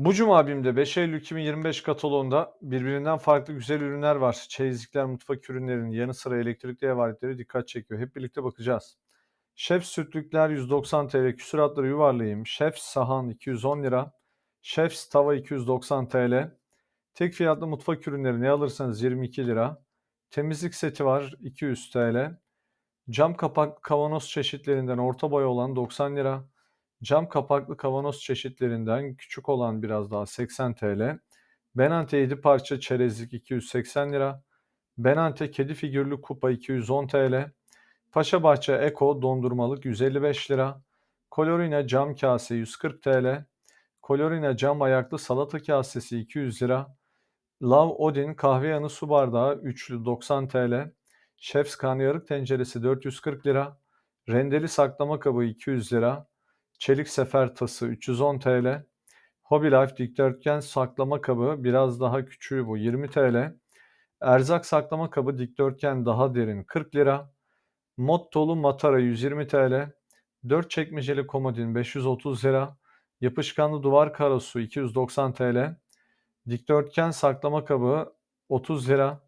Bu cuma BİM'de 5 Eylül 2025 kataloğunda birbirinden farklı güzel ürünler var. Çeyizlikler, mutfak ürünlerinin yanı sıra elektrikli ev aletleri dikkat çekiyor. Hep birlikte bakacağız. Şef sütlükler 190 TL, küsuratları yuvarlayayım. Şef sahan 210 lira. Şef tava 290 TL. Tek fiyatlı mutfak ürünleri ne alırsanız 22 lira. Temizlik seti var 200 TL. Cam kapak kavanoz çeşitlerinden orta boy olan 90 lira. Cam kapaklı kavanoz çeşitlerinden küçük olan biraz daha 80 TL. Benante 7 parça çerezlik 280 lira. Benante kedi figürlü kupa 210 TL. Paşabahçe Eko dondurmalık 155 lira. Colorina cam kase 140 TL. Colorina cam ayaklı salata kasesi 200 lira. Love Odin kahve yanı su bardağı üçlü 90 TL. Chef's karnıyarık tenceresi 440 lira. Rendeli saklama kabı 200 lira. Çelik sefer tası 310 TL. Hobby Life dikdörtgen saklama kabı biraz daha küçüğü bu 20 TL. Erzak saklama kabı dikdörtgen daha derin 40 lira. Mottolu matara 120 TL. 4 çekmeceli komodin 530 lira. Yapışkanlı duvar karosu 290 TL. Dikdörtgen saklama kabı 30 lira.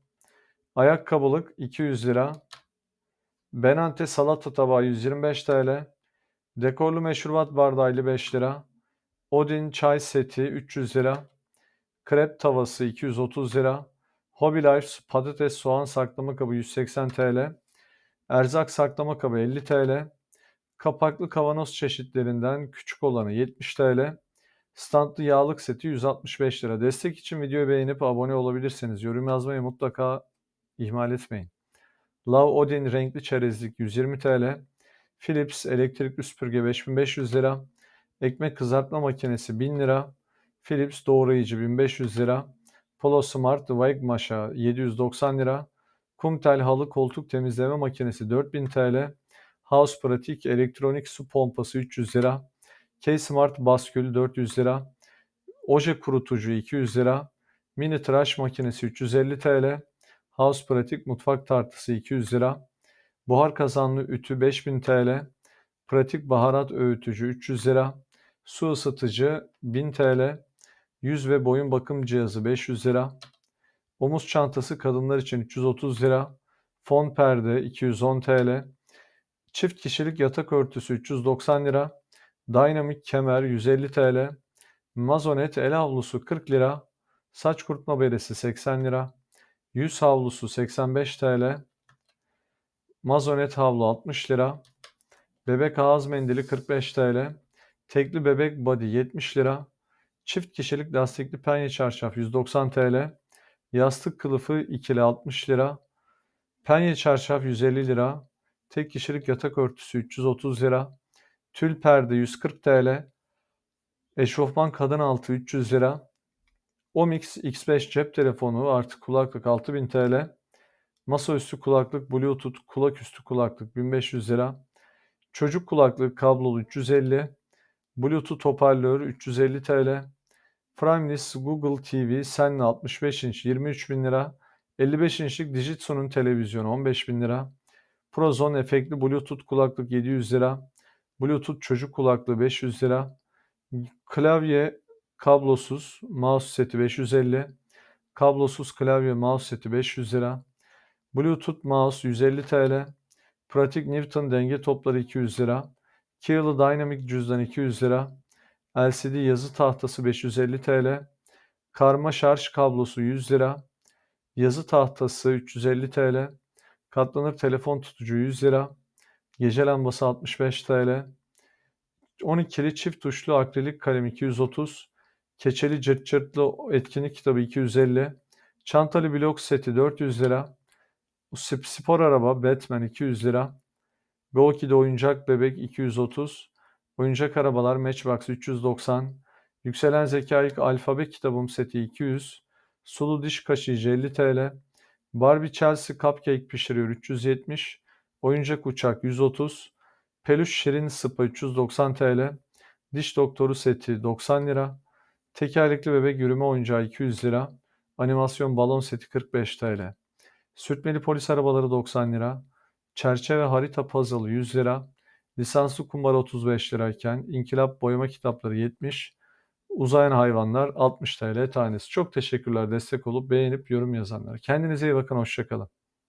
Ayakkabılık 200 lira. Benante salata tabağı 125 TL. Dekorlu meşrubat bardağı 55 lira. Odin çay seti 300 lira. Krep tavası 230 lira. Hobby Life patates soğan saklama kabı 180 TL. Erzak saklama kabı 50 TL. Kapaklı kavanoz çeşitlerinden küçük olanı 70 TL. Standlı yağlık seti 165 lira. Destek için videoyu beğenip abone olabilirsiniz. Yorum yazmayı mutlaka ihmal etmeyin. Love Odin renkli çerezlik 120 TL. Philips elektrikli süpürge 5500 lira. Ekmek kızartma makinesi 1000 lira. Philips doğrayıcı 1500 lira. Polo Smart Wegmasha 790 lira. Kumtel halı koltuk temizleme makinesi 4000 TL. House Pratik elektronik su pompası 300 lira. K-Smart baskül 400 lira. Oje kurutucu 200 lira. Mini tıraş makinesi 350 TL. House Pratik mutfak tartısı 200 lira. Buhar kazanlı ütü 5000 TL. Pratik baharat öğütücü 300 lira. Su ısıtıcı 1000 TL. Yüz ve boyun bakım cihazı 500 lira. Omuz çantası kadınlar için 330 lira. Fon perde 210 TL. Çift kişilik yatak örtüsü 390 lira. Dynamic kemer 150 TL. Mazonet el havlusu 40 lira. Saç kurutma beresi 80 lira. Yüz havlusu 85 TL. Mazonet havlu 60 lira. Bebek ağız mendili 45 TL. Tekli bebek body 70 lira. Çift kişilik lastikli penye çarşaf 190 TL. Yastık kılıfı ikili 60 lira. Penye çarşaf 150 lira. Tek kişilik yatak örtüsü 330 lira. Tül perde 140 TL. Eşofman kadın altı 300 lira. Omix X5 cep telefonu artı kulaklık 6000 TL. Masaüstü kulaklık Bluetooth kulaküstü kulaklık 1500 lira. Çocuk kulaklık kablolu 350. Bluetooth hoparlör 350 TL. Frameless Google TV Senle 65 inç 23 bin lira. 55 inçlik Digitsun'un televizyonu 15 bin lira. Prozone efektli Bluetooth kulaklık 700 lira. Bluetooth çocuk kulaklığı 500 lira. Klavye kablosuz mouse seti 550. Kablosuz klavye mouse seti 500 lira. Bluetooth mouse 150 TL. Pratik Newton denge topları 200 lira. Keyless Dynamic cüzdan 200 lira. LCD yazı tahtası 550 TL. Karma şarj kablosu 100 lira. Yazı tahtası 350 TL. Katlanır telefon tutucu 100 lira. Gece lambası 65 TL. 12'li çift tuşlu akrilik kalem 230. Keçeli cırt cırtlı etkinlik kitabı 250. Çantalı blok seti 400 lira. Spor araba Batman 200 lira. Go2'de oyuncak bebek 230. Oyuncak arabalar Matchbox 390. Yükselen zeka ilk alfabe kitabım seti 200. Sulu diş kaşıyıcı 50 TL. Barbie Chelsea cupcake pişiriyor 370. Oyuncak uçak 130. Peluş şirin sıpa 390 TL. Diş doktoru seti 90 lira. Tekerlekli bebek yürüme oyuncağı 200 lira. Animasyon balon seti 45 TL. Sürtmeli polis arabaları 90 lira. Çerçeve harita puzzle 100 lira. Lisanslı kumbara 35 lirayken İnkılap boyama kitapları 70. Uzayan hayvanlar 60 TL tanesi. Çok teşekkürler destek olup beğenip yorum yazanlara. Kendinize iyi bakın. Hoşçakalın.